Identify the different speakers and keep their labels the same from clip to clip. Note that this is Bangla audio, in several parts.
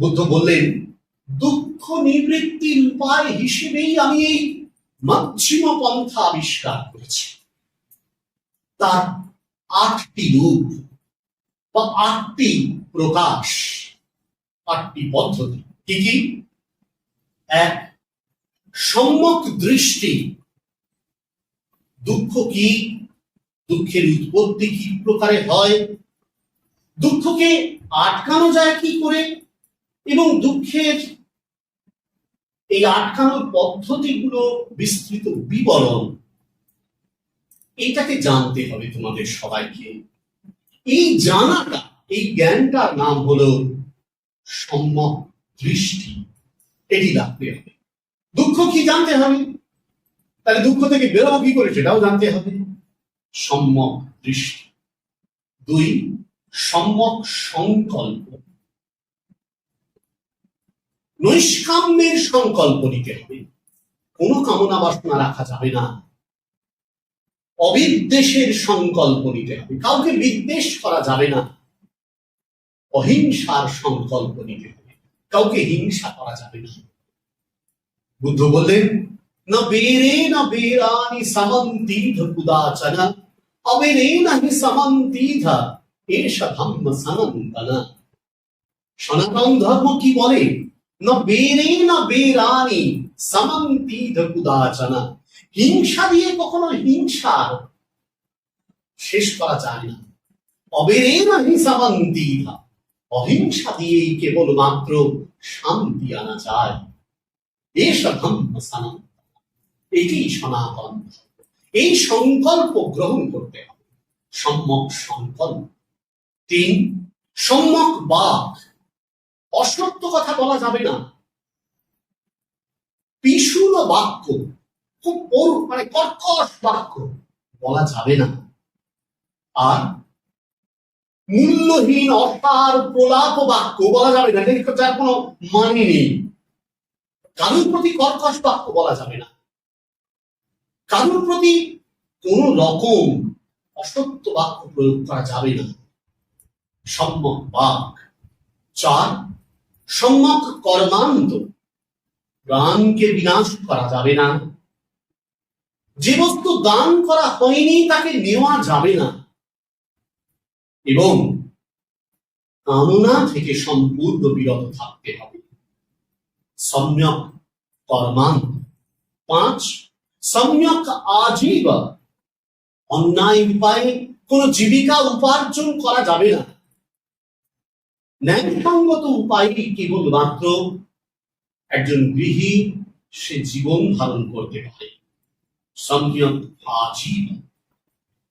Speaker 1: বুদ্ধ বললেন, দুঃখ নিবৃত্তির উপায় হিসেবেই আমি এই মাধ্যম পন্থা আবিষ্কার করেছি। তার আটটি রূপ বা আটটি প্রকাশ, আটটি পদ্ধতি কি কি? এক, সম্যক দৃষ্টি। দুঃখ কি? দুঃখের উৎপত্তি কি প্রকারে হয়? দুঃখকে আটকানো যায় কি করে? এবং দুঃখের এই আটকানোর পদ্ধতিগুলো বিস্তৃত বিবরণ, এটাকে জানতে হবে তোমাদের সবাইকে। এই জানাটা, এই জ্ঞানটার নাম হলো সম্যক দৃষ্টি। এটি রাখতে হবে। দুঃখ কি জানতে হবে? তাহলে দুঃখ থেকে বেরোবো কি করে সেটাও জানতে হবে। সম্যক দৃষ্টি। দুই, সম্যক সংকল্প। নৈষ্কাম্যের সংকল্প নিতে হবে। কোনো কামনা বাসনা রাখা যাবে না। অবিদ্বেষের সংকল্প নিতে হবে। কাউকে বিদ্বেষ করা যাবে না। অহিংসার সংকল্প নিতে হবে। কাউকে হিংসা করা যাবে না। বুদ্ধ বললেন, ন বেরে ন বেরানি সমন্তীধ কুদাচন অবেরে না হি সমন্তীধ এষ ধম্ম সনাতন সনাতন ধর্ম কি বলে? হিংসা দিয়ে কখনো হিংসা শেষ করা যায় না অহিংসা দিয়েই শান্তি আনা যায় এটি সনাতন এই সংকল্প গ্রহণ করতে হবে। সম্যক সংকল্প। তিন, সম্যক বাক। অসত্য কথা বলা যাবে না। পিশুল বাক্য, খুব মানে কর্কশ বাক্য বলা যাবে না। আর মূল্যহীন অসার প্রলাপ বাক্য বলা যাবে না। যার কোনো মানে নেই। কারোর প্রতি কর্কশ বাক্য বলা যাবে না। কারোর প্রতি কোন রকম অসত্য বাক্য প্রয়োগ করা যাবে না। সম্যক বাক। চার সম্যক কর্মান্ত প্রাণকে বিনাশ করা যাবে না। যে বস্তু দান করা হয়নি, তাকে নেওয়া যাবে না। এবং কামনা থেকে সম্পূর্ণ বিরত থাকতে হবে। সম্যক কর্মান পাঁচ, সম্যক আজীব। অন্যায় উপায়ে কোন জীবিকা উপার্জন করা যাবে না। ন্যায়সঙ্গত উপায় কেবলমাত্র একজন গৃহী, সে জীবন ধারণ করতে পারে। সম্যক আজীব।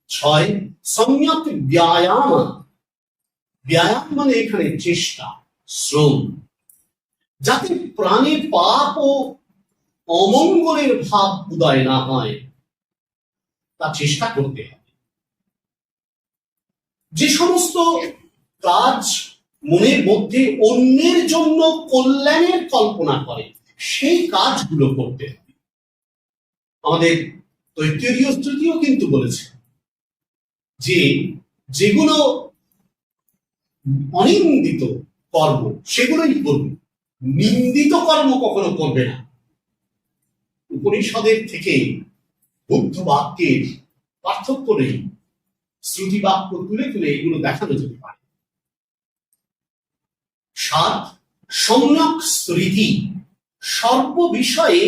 Speaker 1: ছয় সম্যক ব্যায়াম। ব্যায়াম মানে এখানে চেষ্টা, শ্রম। যাতে প্রাণে পাপ ও অমঙ্গলের ভাব উদয় না হয়, তা চেষ্টা করতে হবে। যে সমস্ত কাজ মনের মধ্যে অন্যের জন্য কল্যাণের কল্পনা করে, সেই কাজগুলো করতে হবে। আমাদের তৈত্তরীয় স্মৃতিও কিন্তু বলেছে যে যেগুলো অনিন্দিত কর্ম, সেগুলোই করবে। নিন্দিত কর্ম কখনো করবে না। উপনিষদের থেকে বুদ্ধ বাক্যের পার্থক্য নেই। শ্রুতি বাক্য তুলে তুলে এগুলো দেখানো যেতে পারে। সাত, সম্যক স্মৃতি। সর্ব বিষয়ে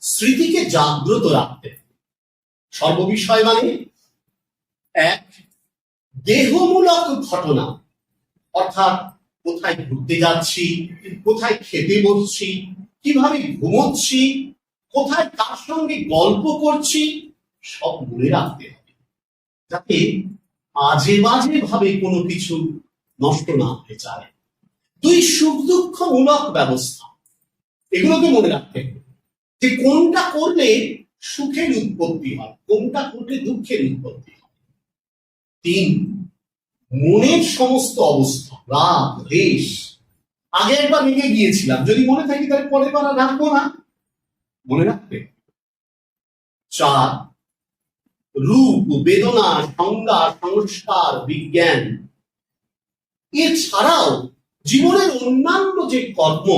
Speaker 1: স্মৃতিকে জাগ্রত রাখতে। সর্ববিষয় মানে এক, দেহমূলক ঘটনা। অর্থাৎ কোথায় ঘুরতে যাচ্ছি, কোথায় খেতে বসছি, কীভাবে ঘুমোচ্ছি, কোথায় কার সঙ্গে গল্প করছি, সব মনে রাখতে হবে। যাতে আজে বাজে ভাবে কোনো কিছু নষ্ট না হয়ে যায়। দুই সুখ দুঃখ মূলক ব্যবস্থা। এগুলোকে মনে রাখতে হবে যে কোনটা করলে সুখের উৎপত্তি হয়, কোনটা করলে দুঃখের উৎপত্তি হয়। তিন, মনের সমস্ত অবস্থা রাগ দেশ। আগে একবার রেগে গিয়েছিলাম, যদি মনে থাকি তাহলে পরের বার রাখব না। মনে রাখবে? চার, রূপ, বেদনা, সংজ্ঞা, সংস্কার, বিজ্ঞান, এছাড়াও জীবনের অন্যান্য যে কর্ম,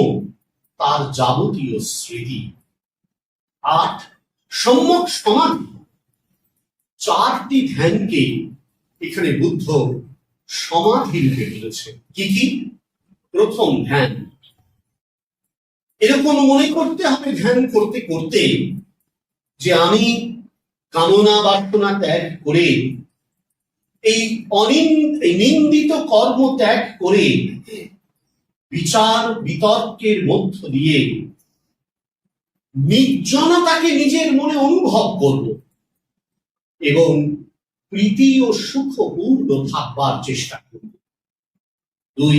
Speaker 1: তার যাবতীয় স্মৃতি। আট, সম্যক সমাধি। চারটি ধ্যানকে এখানে বুদ্ধ সমাধি রূপে বলেছে কি কি? প্রথম ধ্যান। এরকম মনে করতে হবে, ধ্যান করতে করতে যে আমি কামনা বাসনা ত্যাগ করে, এই অনিন্দ নিন্দিত কর্ম ত্যাগ করে বিচার বিতর্কের মধ্য দিয়ে নির্জনতাকে নিজের মনে অনুভব করব এবং প্রীতি ও সুখপূর্ণ থাকবার চেষ্টা করব। দুই,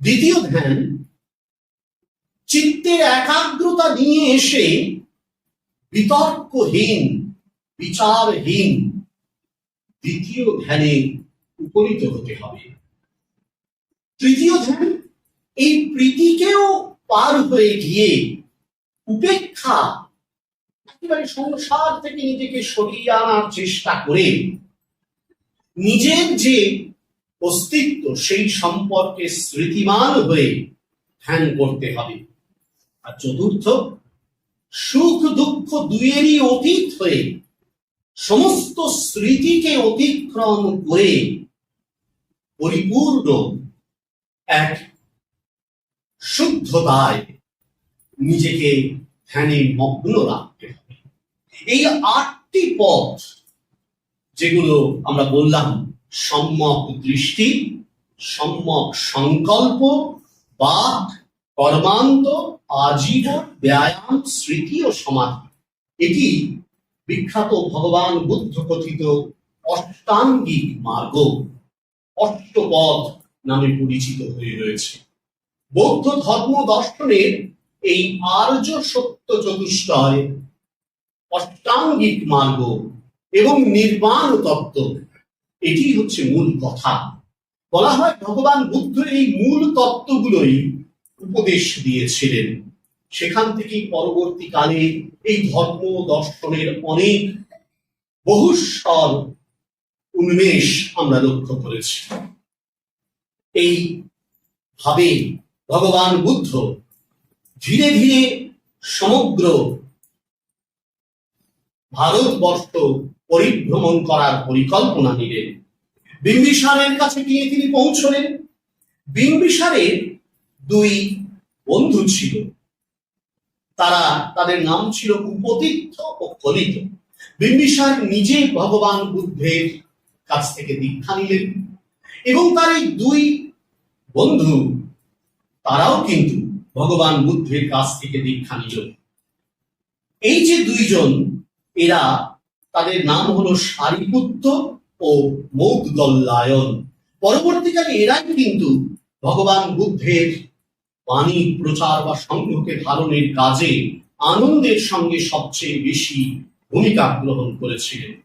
Speaker 1: দ্বিতীয় ধ্যান, চিত্তের একাগ্রতা নিয়ে এসে বিতর্কহীন, বিচারহীন দ্বিতীয় ধ্যানে উপনীত হতে হবে। তৃতীয় ধ্যান এই প্রীতিকেও পার হয়ে গিয়ে উপেক্ষা, একেবারে সংসার থেকে নিজেকে সরিয়ে আনার চেষ্টা করে নিজের যে অস্তিত্ব, সেই সম্পর্কে স্মৃতিমান হয়ে ধ্যান করতে হবে। আর চতুর্থ, সুখ দুঃখ দুয়েরই অতীত হয়ে সমস্ত স্মৃতিকে অতিক্রম করে পরিপূর্ণ এক শুদ্ধতায় নিজেকে ধ্যানে মগ্ন রাখতে হবে। এই আটটি পথ যেগুলো আমরা বললাম, সম্যক দৃষ্টি, সম্যক সংকল্প, বাক, কর্মান্ত আজীবন ব্যায়াম, স্মৃতি ও সমাধি। এটি বিখ্যাত ভগবান বুদ্ধ কথিত অষ্টাঙ্গিক মার্গ, অষ্টপথ নামে পরিচিত হয়ে রয়েছে। বৌদ্ধ ধর্ম দর্শনের এই আর্য সত্য চতুষ্টয়, অষ্টাঙ্গিক মার্গ এবং নির্বাণ তত্ত্ব, এটি হচ্ছে মূল কথা। বলা হয় ভগবান বুদ্ধ এই মূল তত্ত্বগুলোই উপদেশ দিয়েছিলেন। সেখান থেকেই পরবর্তীকালে এই ধর্ম দর্শনের অনেক বহুস্বর উন্মেষ আমরা লক্ষ্য করেছি। এই ভাবে ভগবান বুদ্ধ, ধীরে ধীরে সমগ্র ভারতবর্ষ পরিভ্রমণ করার পরিকল্পনা নিলেন। বিম্বিসারের কাছে গিয়ে তিনি পৌঁছলেন। বিম্বিসারের দুই বন্ধু ছিল। তারা, তাদের নাম ছিল উপতীর্থ ও কলিত বিম্বিসার নিজে ভগবান বুদ্ধের কাছ থেকে দীক্ষা নিলেন এবং তার এই দুই বন্ধু তারাও কিন্তু ভগবান বুদ্ধের কাছ থেকে দীক্ষা নিল। এই যে দুইজন, এরা তাদের নাম হলো সারিপুত্র ও মৌদল্লায়ন পরবর্তীকালে এরাই কিন্তু ভগবান বুদ্ধের বাণী, প্রচার বা সংঘকে ধারণের কাজে আনন্দের সঙ্গে সবচেয়ে বেশি ভূমিকা গ্রহণ করেছিলেন।